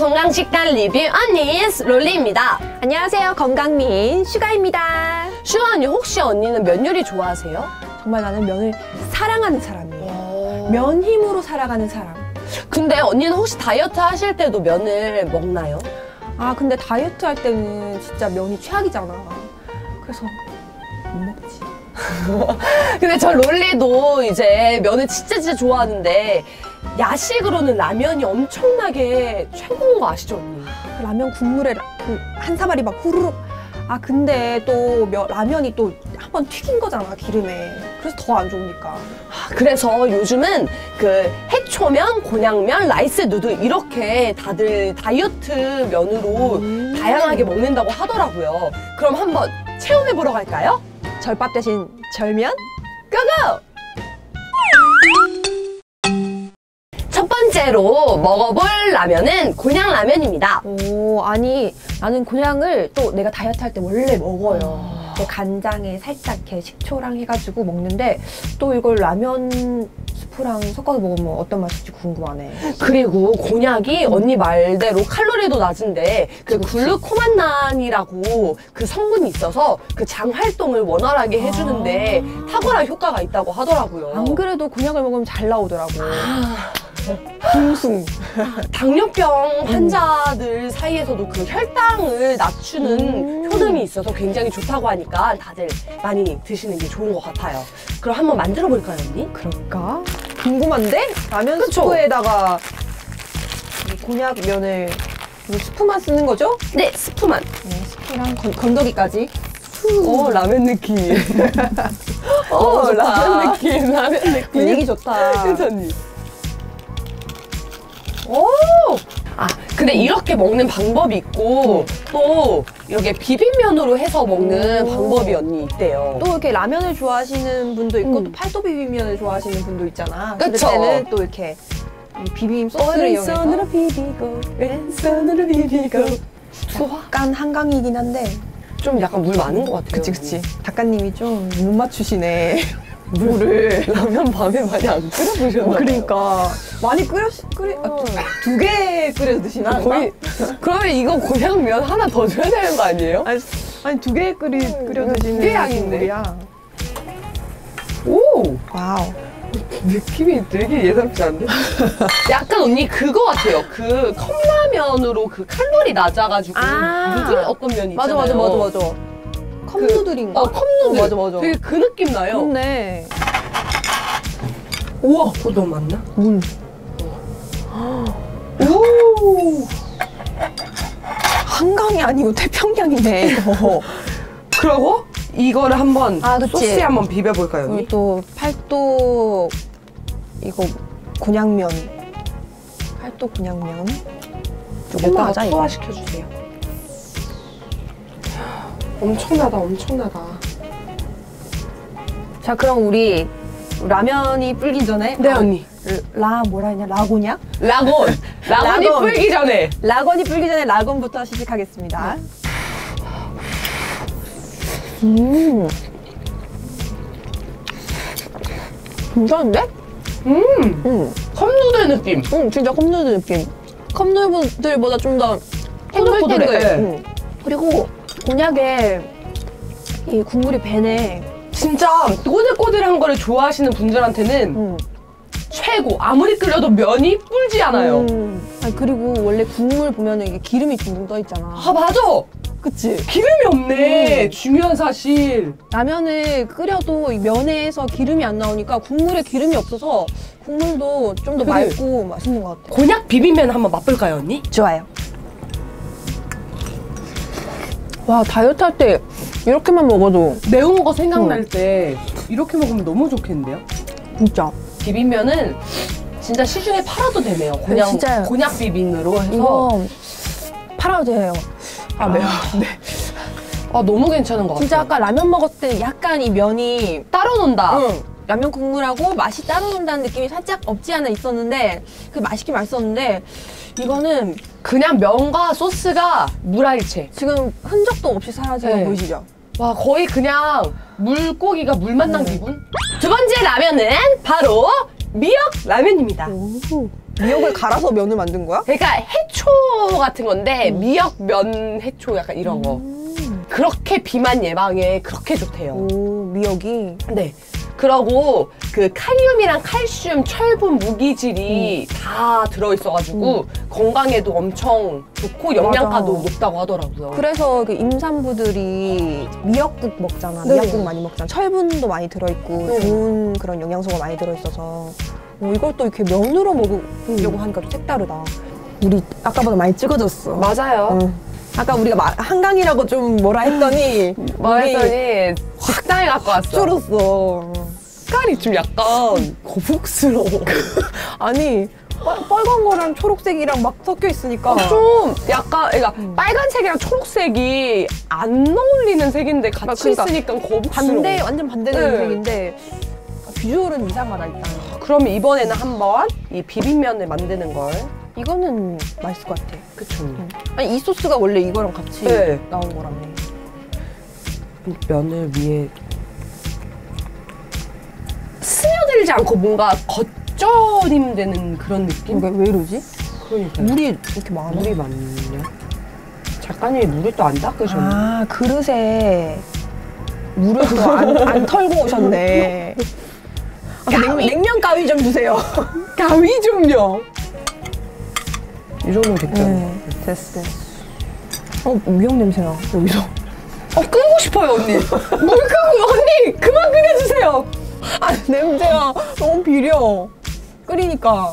건강식단 리뷰 언니스 롤리입니다. 안녕하세요. 건강미인 슈가입니다. 슈아 언니 혹시 언니는 면 요리 좋아하세요? 정말 나는 면을 사랑하는 사람이에요. 면 힘으로 살아가는 사람. 근데 언니는 혹시 다이어트 하실 때도 면을 먹나요? 아 근데 다이어트 할 때는 진짜 면이 최악이잖아. 그래서 못 먹지. 근데 저 롤리도 이제 면을 진짜 진짜 좋아하는데 야식으로는 라면이 엄청나게 최고인 거 아시죠 언니? 라면 국물에 그 한 사발이 막 후루룩. 아 근데 또 면, 라면이 또 한 번 튀긴 거잖아 기름에. 그래서 더 안 좋으니까. 아, 그래서 요즘은 그 해초면, 곤약면, 라이스 누들 이렇게 다들 다이어트 면으로 음. 다양하게 먹는다고 하더라고요. 그럼 한번 체험해 보러 갈까요? 절밥 대신 절면? 고고! 번째로 먹어볼 라면은 곤약 라면입니다. 오 아니 나는 곤약을 또 내가 다이어트 할 때 원래 먹어요. 이렇게 간장에 살짝 이렇게 식초랑 해가지고 먹는데 또 이걸 라면 스프랑 섞어서 먹으면 어떤 맛일지 궁금하네. 그리고 곤약이 언니 말대로 칼로리도 낮은데 그 글루코만난이라고 그 성분이 있어서 그 장 활동을 원활하게 해주는데 탁월한 효과가 있다고 하더라고요. 안 그래도 곤약을 먹으면 잘 나오더라고. 아, 궁숭. 당뇨병 환자들 사이에서도 그 혈당을 낮추는 음. 효능이 있어서 굉장히 좋다고 하니까 다들 많이 드시는 게 좋은 것 같아요. 그럼 한번 만들어 볼까요, 언니? 그럴까? 궁금한데? 라면 그쵸? 스프에다가 이 곤약 면을 이 스프만 쓰는 거죠? 네, 스프만. 네, 스프랑 건, 건더기까지. 어, 라면 느낌. 어, 어. 라면 느낌, 라면 느낌. 분위기 좋다. 괜찮니? 오! 아, 근데 이렇게 먹는 방법이 있고, 또 이렇게 비빔면으로 해서 먹는 오. 방법이 언니 있대요. 또 이렇게 라면을 좋아하시는 분도 있고 음. 또 팔도 비빔면을 좋아하시는 분도 있잖아. 그쵸. 그럴 때는 또 이렇게 이 비빔 소스를 이용해서 오른손으로 비비고, 왼손으로 비비고. 약간 한강이긴 한데 좀 약간 물 많은 것 같아요. 그치 그치 작가님이 좀못 맞추시네 물을 라면 밤에 많이 안 끓여보셨나? 그러니까 많이 끓여 끓여 어. 두개 끓여 드시나 거의 그러면 이거 곤약면 하나 더 줘야 되는 거 아니에요? 아니, 아니 두 개 끓이 끓여 드시는 두개 양인데? 오 와우 느낌이 되게 예사롭지 않네. 약간 언니 그거 같아요. 그 컵라면으로 그 칼로리 낮아가지고 아. 누들 어떤 면 맞아 있잖아요. 맞아 맞아 맞아 컵누들인가? 어 컵누들. 어, 맞아 맞아 되게 그 느낌 나요. 좋네 우와 그거 너무 많나? 문오 한강이 아니고 태평양이네 이거 그리고 이거를 한번 아. 소스에 한번 비벼볼까요 언니? 또 팔도 이거 곤약면 팔도 곤약면 조금만. 투하시켜주세요. 엄청나다 엄청나다. 자 그럼 우리 라면이 불기 전에 네 아, 언니. 라 뭐라 했냐 라곤약? 라곤. 라곤이 라곤. 불기 전에. 라곤이 불기 전에 라곤부터 시식하겠습니다. 음. 괜찮은데? 음. 음. 컵누들 느낌. 음, 진짜 컵누들 느낌. 컵누들보다 좀 더. 탱글탱글. 네. 음. 그리고 곤약에 이 국물이 배네. 진짜 꼬들꼬들한 거를 좋아하시는 분들한테는 음. 최고. 아무리 끓여도 면이 불지 않아요. 음. 아니, 그리고 원래 국물 보면은 이게 기름이 둥둥 떠 있잖아. 아 맞아. 그치? 기름이 없네. 음. 중요한 사실. 라면을 끓여도 이 면에서 기름이 안 나오니까 국물에 기름이 없어서 국물도 좀 더 그래. 맑고 맛있는 것 같아. 곤약 비빔면 한번 맛볼까요 언니? 좋아요. 와 다이어트 할 때 이렇게만 먹어도 매운 거 생각날 때 이렇게 먹으면 너무 좋겠는데요? 진짜 비빔면은 진짜 시중에 팔아도 되네요. 그냥 진짜요. 곤약 비빔으로 해서. 이거 팔아도 돼요. 아, 매워. 네. 아, 너무 괜찮은 것 같아요. 진짜 아까 라면 먹었을 때 약간 이 면이 따로 논다. 응, 라면 국물하고 맛이 따로 논다는 느낌이 살짝 없지 않아 있었는데 그 맛있긴 맛있었는데 이거는 그냥 면과 소스가 물알체. 지금 흔적도 없이 사라진 거 네. 보이시죠? 와, 거의 그냥 물고기가 물 만난 음. 기분? 두 번째 라면은 바로 미역 라면입니다. 오. 미역을 갈아서 면을 만든 거야? 그러니까 해초 같은 건데 미역 면 해초 약간 이런 거. 그렇게 비만 예방에 그렇게 좋대요. 오 미역이 네. 그러고 그 칼륨이랑 칼슘, 철분, 무기질이 다 들어있어가지고 건강에도 엄청 좋고 영양가도 맞아. 높다고 하더라고요. 그래서 그 임산부들이 미역국 먹잖아. 네. 미역국 많이 먹잖아. 철분도 많이 들어있고 네. 좋은 그런 영양소가 많이 들어있어서 어, 이걸 또 이렇게 면으로 먹으려고 하니까 좀 색다르다. 우리 아까보다 많이 찍어졌어. 맞아요. 응. 아까 우리가 마- 한강이라고 좀 뭐라 했더니 뭐 우리 했더니 식당에 갖고 왔어. 줄었어. 색깔이 좀 약간 거북스러워. 아니 빨- 빨간 거랑 초록색이랑 막 섞여 있으니까 좀 약간 그러니까 빨간색이랑 초록색이 안 어울리는 색인데 같이 아, 그러니까 있으니까 거북스러워. 반대 완전 반대되는 네. 색인데 비주얼은 이상하다 일단. 그러면 이번에는 한번 이 비빔면을 만드는 걸. 이거는 맛있을 것 같아. 그쵸. 아니 이 소스가 원래 이거랑 같이 네. 나온 거라며. 면을 위에 스며들지 않고 뭔가 겉절임되는 그런 느낌? 이게 왜 이러지? 그러니까 물이 이렇게 많아. 물이 많냐? 작가님이 물을 또 안 닦으셨네. 아 그릇에 물을 또안 안 털고 오셨네. 아, 냉, 냉면 가위 좀 주세요. 가위 좀요. 이 정도면 됐잖아. 네, 됐어. 어 미역 냄새 나 여기서. 어 끄고 싶어요 언니. 물 끄고 언니 그만 끓여주세요. 아 냄새가 너무 비려. 끓이니까.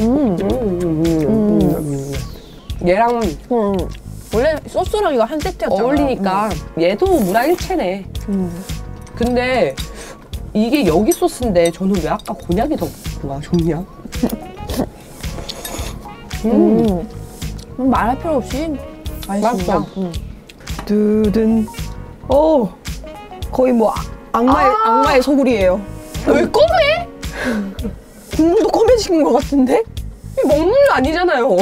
음. 얘랑 음. 원래 소스랑 이거 한 세트였잖아. 어울리니까 얘도 무라일체네. 음. 근데 이게 여기 소스인데 저는 왜 아까 곤약이 더 뭔가 좋냐? 음. 음. 말할 필요 없이 맛있습니다. 맛있어. 음. 두둔. 오. 거의 뭐 악- 악마의 아. 악마의 소굴이에요. 왜 꺼내? 국물도 검해진 것 같은데? 먹는 게 아니잖아요.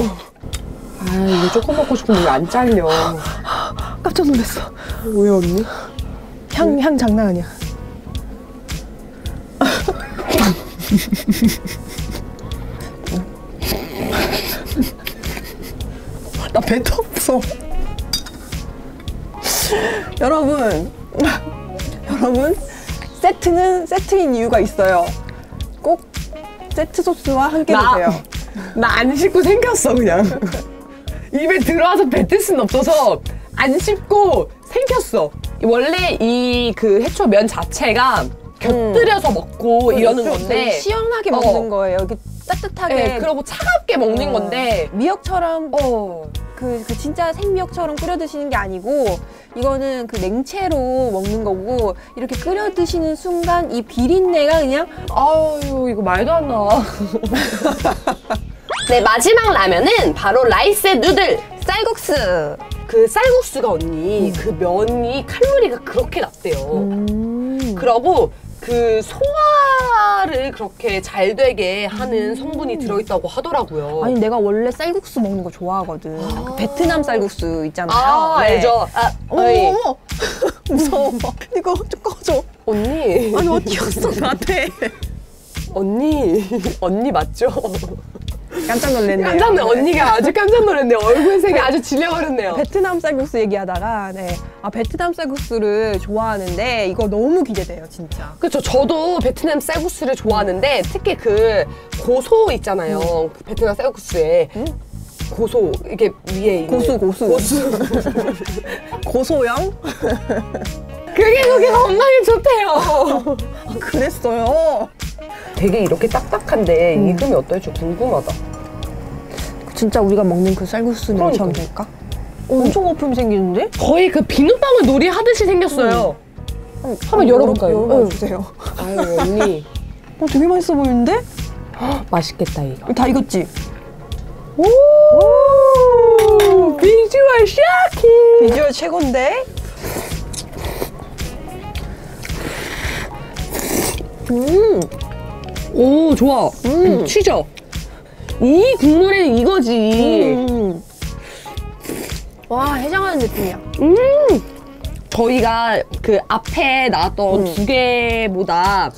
아 이거 조금 먹고 싶은데 왜 안 잘려? 깜짝 놀랐어. 왜 언니? 향, 향 장난 아니야. 나 배도 없어. 여러분, 여러분, 세트는 세트인 이유가 있어요. 꼭 세트 소스와 함께 나- 드세요. 나 안 씹고 생겼어 그냥. 입에 들어와서 뱉을 순 없어서 안 씹고 생겼어. 원래 이 그 해초 면 자체가 곁들여서 먹고 이러는 좀 건데 시원하게 어. 먹는 거예요. 이렇게 따뜻하게. 네, 그리고 차갑게 먹는 어, 건데 미역처럼 어 그, 그 진짜 생미역처럼 끓여 드시는 게 아니고 이거는 그 냉채로 먹는 거고 이렇게 끓여 드시는 순간 이 비린내가 그냥 아유 이거 말도 안 나와. 네 마지막 라면은 바로 라이스 누들. 쌀국수. 그 쌀국수가 언니 그 면이 칼로리가 그렇게 낮대요. 음. 그러고 그 소화를 그렇게 잘 되게 하는 성분이 들어있다고 하더라고요. 아니 내가 원래 쌀국수 먹는 거 좋아하거든. 그 베트남 쌀국수 있잖아요. 아, 네. 알죠. 아, 어머 어이, 어머 무서워. 이거 좀 꺼줘. 언니. 아니 어디였어 나한테. 언니. 언니 맞죠? 깜짝 놀랐네요. 깜짝 놀 언니가 아주 깜짝 놀랐네요. 얼굴 색이 아주 질려버렸네요. 베트남 쌀국수 얘기하다가 네. 아 베트남 쌀국수를 좋아하는데 이거 너무 기대돼요 진짜. 그렇죠. 저도 베트남 쌀국수를 좋아하는데 특히 그 고소 있잖아요. 그 베트남 쌀국수에 응? 고소 이게 위에 고수 고수 고수. 고소형? 그게 그게 건강에 좋대요. 아, 그랬어요. 되게 이렇게 딱딱한데 익으면 어떨지 궁금하다. 진짜 우리가 먹는 그 쌀국수 그러니까. 냄처럼 될까? 엄청 거품 생기는데? 거의 그 비눗방울 놀이 하듯이 생겼어요. 한번 열어볼까요? 열어봐 응. 주세요. 아유 언니 어, 되게 맛있어 보이는데? 맛있겠다 이거. 다 익었지? 오 비주얼 샤키. 비주얼 최고인데? 음, 오 좋아. 음. 치죠. 이 국물에는 이거지. 음. 와, 해장하는 느낌이야. 저희가 그 앞에 나왔던 음. 두 개보다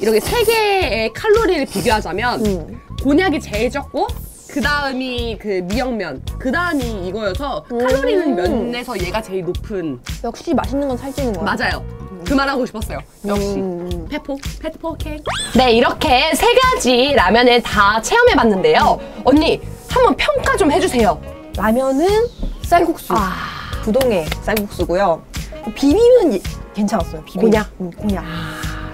이렇게 세 개의 칼로리를 비교하자면 음. 곤약이 제일 적고 그 다음이 그 미역면 그 다음이 이거여서 음. 칼로리는 면에서 얘가 제일 높은 역시 맛있는 건 살찌는 거야. 맞아요 그 말하고 싶었어요 역시 음. 페포 페포 케이크 네 이렇게 세 가지 라면을 다 체험해봤는데요 언니 한번 평가 좀 해주세요 라면은 쌀국수. 아 부동의 쌀국수고요. 비빔은 이- 괜찮았어요. 비빔. 곤약? 음, 곤약.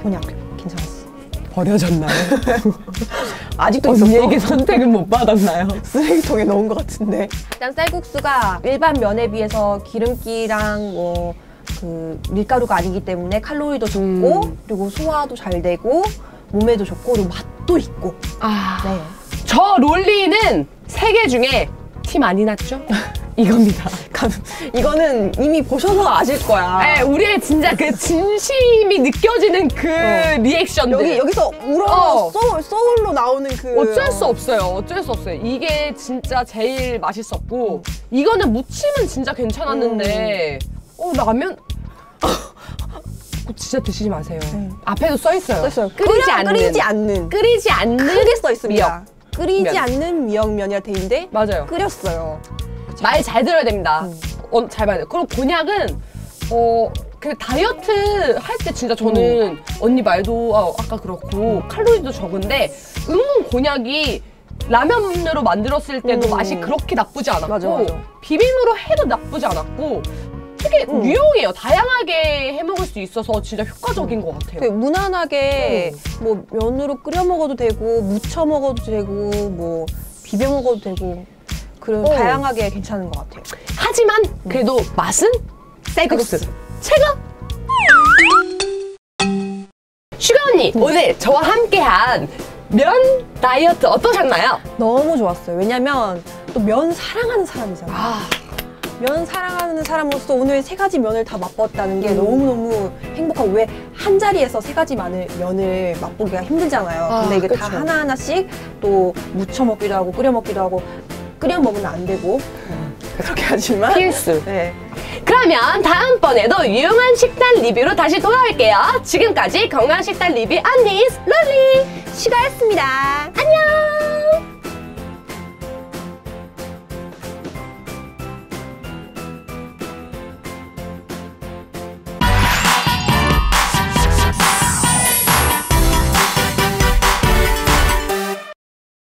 곤약 괜찮았어. 버려졌나요? 아직도 있었어? 언니에게 선택은 못 받았나요? 쓰레기통에 넣은 것 같은데. 일단 쌀국수가 일반 면에 비해서 기름기랑 뭐 그 밀가루가 아니기 때문에 칼로리도 적고 음. 그리고 소화도 잘 되고 몸에도 좋고 그리고 맛도 있고. 아 네. 저 롤리는 세 개 중에 티 많이 났죠? 이겁니다. 감- 이거는 이미 보셔서 아실 거야. 네, 우리의 진짜 그 진심이 느껴지는 그 리액션들. 여기 여기서 울어 어. 소울 소울로 나오는 그 어쩔 수 없어요. 어쩔 수 없어요. 이게 진짜 제일 맛있었고 이거는 무침은 진짜 괜찮았는데 어 라면 그거 진짜 드시지 마세요. 음. 앞에도 써 있어요. 있어요. 끓이지 않는 끓이지 않는 끓이지 않는 크게 써 있습니다. 끓이지 면. 않는 미역면이라 돼 있는데 맞아요. 끓였어요. 말 잘 들어야 됩니다. 음. 어, 잘 봐야 돼요. 그리고 곤약은 어. 그 다이어트 할 때 진짜 저는 언니 말도 아, 아까 그렇고 칼로리도 적은데 은근 곤약이 라면으로 만들었을 때도 음. 맛이 그렇게 나쁘지 않았고 맞아, 맞아. 비빔으로 해도 나쁘지 않았고 되게 음. 유용해요. 다양하게 해 먹을 수 있어서 진짜 효과적인 것 같아요. 그 무난하게 뭐 면으로 끓여 먹어도 되고 무쳐 먹어도 되고 뭐 비벼 먹어도 되고 그런 어. 다양하게 괜찮은 것 같아요. 하지만 그래도 맛은 쌀국수. 최고! 슈가 언니, 오늘 저와 함께한 면 다이어트 어떠셨나요? 너무 좋았어요. 왜냐면 또 면 사랑하는 사람이잖아. 아, 면 사랑하는 사람으로서 오늘 세 가지 면을 다 맛봤다는 게 음. 너무너무 행복하고 왜 한 자리에서 세 가지 면을, 면을 맛보기가 힘들잖아요. 아, 근데 이게 다 그쵸. 하나하나씩 또 무쳐 먹기도 하고 끓여 먹기도 하고 끓여 먹으면 안 되고 그렇게 하지만 필수. 네. 그러면 다음번에도 유용한 식단 리뷰로 다시 돌아올게요. 지금까지 건강 식단 리뷰 언니스 롤리 시가였습니다. 안녕!